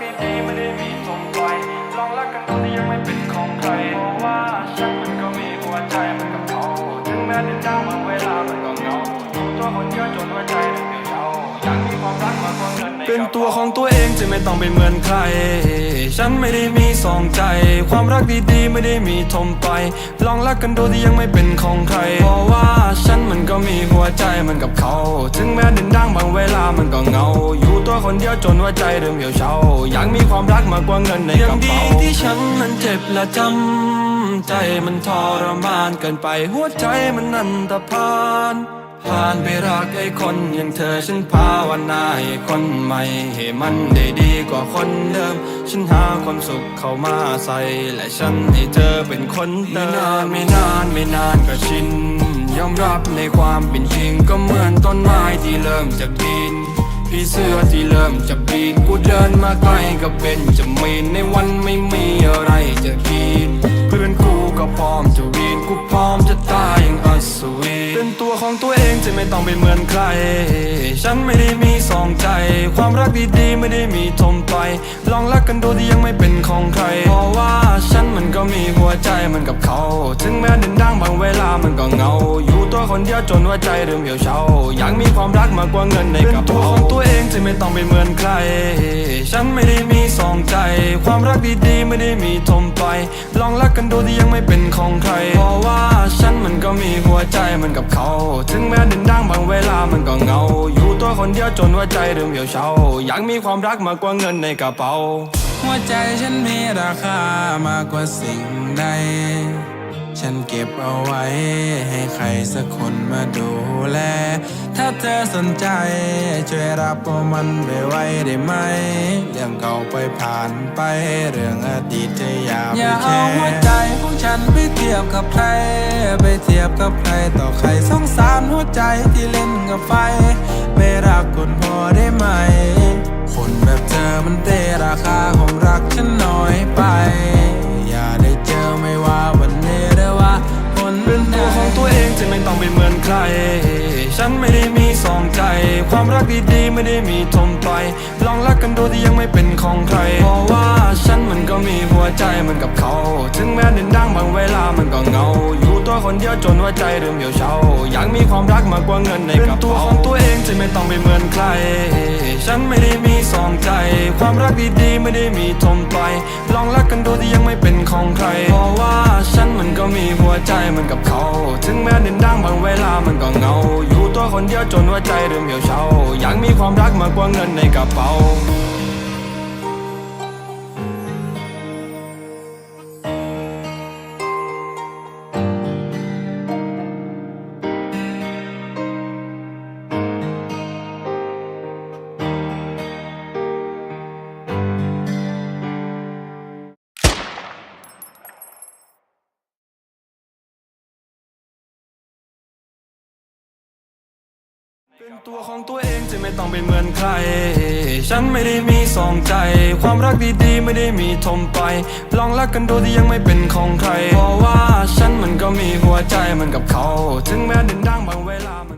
กดีไม่ได้มีตรงปลองรักกันตอนที่ยังไม่เป็นของใครเพราะว่าฉันมันก็มีหัวใจมันกับเขาถึงแม้จะเจ้ามาเวลามันก็เหงาดูตัวคนเดียวจนหัวใจมันเปล่เช่าอยากมีความรักมากกว่าเงินใเป็นตัวของตัวเองจะไม่ต้องเป็นเหมือนใคร ฉันไม่ได้มีสองใจ ความรักดีๆไม่ได้มีทมไป ลองรักกันดูที่ยังไม่เป็นของใคร เพราะว่า ใจมันกับเขา ถึงแม้ดินดังบางเวลามันก็เงา อยู่ตัวคนเดียวจนหัวใจเริ่มเหี่ยวเฉาอยากมีความรักมากกว่าเงินในกระเป๋ายังดีที่ฉันนั้นเจ็บและจำ ใจมันทรมานเกินไปหัวใจมันนันตพานผ่านไปรักไอ้คนอย่างเธอฉันภาวนาให้คนใหม่ให้มันได้ดีกว่าคนเดิม ฉันหาความสุขเข้ามาใส่ และฉันให้เธอเป็นคนเติมนานไม่นานไม่นานก็ชิน ยอมรับในความเป็นจริงก็เหมือนต้นไม้ที่เริ่มจะบินพี่เสื้อที่เริ่มจะปีนกูเดินมาใกล้ก็เป็นจะมีนในวันไม่มีอะไรจะกินเพื่อนกูก็พร้อมจะวีนกูพร้อมจะตายอย่างอัศวินเป็นตัวของตัวเองจะไม่ต้องเป็นเหมือนใคร ฉันไม่ได้มีสองใจ ความรักดีๆไม่ได้มีทมไป ลองรักกันดูที่ยังไม่เป็นของใคร เพราะว่าฉัน มันก็มีหัวใจเหมือนกับเขา ถึงแม้ดินดังบางเวลามันก็เงา อยู่ตัวคนเดียวจนหัวใจเริ่มเหี่ยวเฉาอยากมีความรักมากกว่าเงินในกระเป๋าเป็นตัวของตัวเองจะไม่ต้องเป็นเหมือนใคร ฉันไม่ได้มีสองใจ ความรักดีๆไม่ได้มีทมไป ลองรักกันดูที่ยังไม่เป็นของใคร เพราะว่าฉันมันก็มีหัวใจเหมือนกับเขา ถึงแม้ดินดังบางเวลามันก็เงา อยู่ตัวคนเดียวจนหัวใจเริ่มเหี่ยวเฉาอยากมีความรักมากกว่าเงินในกระเป๋า หัวใจฉันมีราคามากกว่าสิ่งใด ฉันเก็บเอาไว้ให้ใครสักคนมาดูแล ถ้าเธอสนใจ ช่วยรับเอามันไปไว้ได้ไหม เรื่องเก่าไปผ่านไป เรื่องอดีตจะอย่าไปอย่าแคเอาหัวร์ใจของฉันไปเทียบกับใคร ไปเทียบกับใครต่อใครสงสารหัวใจที่เล่นกับไฟ ไม่รักคนพอได้ไหมคนแบบเธ อมันเตะราคาของรักฉันน้อยไป อย่าได้เจอไม่ว่าวันนี้หรือว่าคนเป็นตัวของตัวเองจะไม่ต้องเป็นเหมือนใคร ฉันไม่ได้มีสองใจ ความรักดีๆไม่ได้มีทมไปลองรักกันดูที่ยังไม่เป็นของใคร เพราะว่าฉันมันก็มีหัวใจเหมือนกับเขา ถึงแม้ดินดังบางเวลามันก็เงา อยู่ตัวคนเดียวจนหัวใจเริ่มเหี่ยวเฉาอยากมีความรักมากกว่าเงินในกระเป๋าเป็นตัวของตัว ที่ไม่ต้องไปเหมือนใคร ฉันไม่ได้มีสองใจ ความรักดีๆไม่ได้มีทมไป ลองรักกันดูที่ยังไม่เป็นของใคร เพราะว่าฉันมันก็มีหัวใจเหมือนกับเขา ถึงแม้ดินดังบางเวลามันก็เงา อยู่ตัวคนเดียวจนว่าใจเริ่มเหี่ยวเฉาอยากมีความรักมากกว่าเงินในกระเป๋า เป็นตัวของตัวเองจะไม่ต้องเป็นเหมือนใคร ฉันไม่ได้มีสองใจ ความรักดีๆ ไม่ได้มีทมไป ลองรักกันดูที่ยังไม่เป็นของใคร เพราะว่าฉันมันก็มีหัวใจเหมือนกับเขา ถึงแม้ดินดังบางเวลา